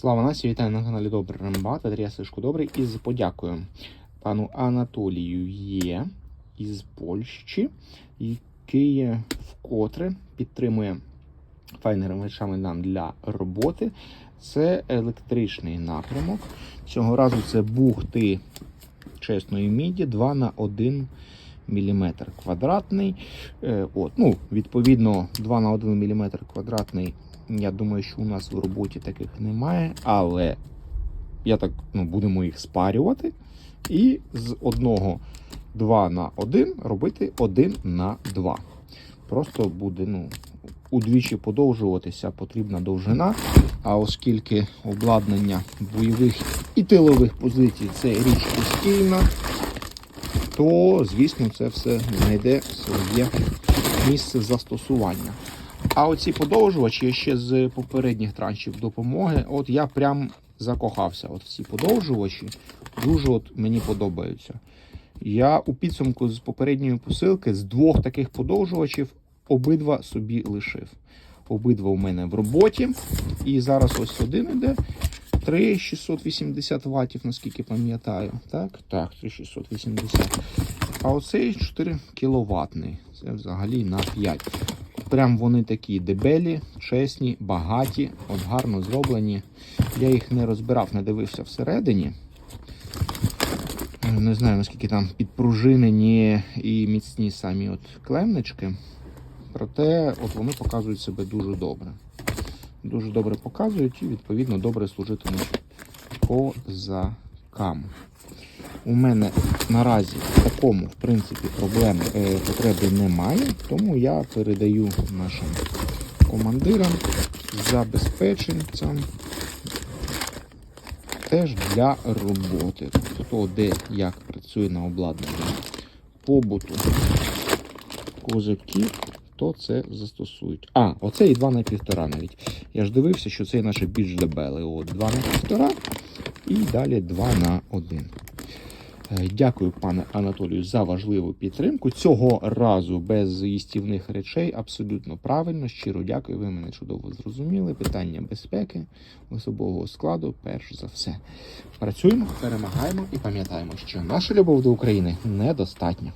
Слава нації, вітаю на каналі Добрий Рембат, Андрія Сишко Добрий із подякою пану Анатолію Є із Польщі, який вкотре підтримує файнерами речами нам для роботи. Це електричний напрямок. Цього разу це бухти чесної міді 2 на 1 мм квадратний. Е, От, ну, відповідно, 2 на 1 мм квадратний. Я думаю, що у нас в роботі таких немає, але я так, ну, будемо їх спарювати. І з одного 2 на 1 робити 1 на 2. Просто буде ну, удвічі подовжуватися потрібна довжина. А оскільки обладнання бойових і тилових позицій це річ постійна, то, звісно, це все знайде своє місце застосування. А оці подовжувачі ще з попередніх траншів допомоги. От я прям закохався. От ці подовжувачі дуже от мені подобаються. Я у підсумку з попередньої посилки з двох таких подовжувачів обидва собі лишив. Обидва у мене в роботі. І зараз ось один іде. 3680 ватів, наскільки пам'ятаю. Так, так, 3680. А оцей 4 кіловатний. Це взагалі на 5. Прям вони такі дебелі, чесні, багаті, от гарно зроблені. Я їх не розбирав, не дивився всередині. Не знаю, наскільки там підпружинені і міцні самі от клемнички. Проте от вони показують себе дуже добре. Дуже добре показують і, відповідно, добре служитимуть козакам. У мене наразі в такому, в принципі, проблем е, потреби немає, тому я передаю нашим командирам, забезпеченцям теж для роботи. Хто де як працює на обладнанні побуту козаків, то це застосують. А, оце і 2 на 1,5 навіть. Я ж дивився, що це наше більш дебеле. От 2 на 1,5 і далі 2 на 1. Е, Дякую, пане Анатолію, за важливу підтримку. Цього разу без їстівних речей абсолютно правильно. Щиро дякую. Ви мене чудово зрозуміли. Питання безпеки особового складу, перш за все. Працюємо, перемагаємо і пам'ятаємо, що наша любов до України недостатня.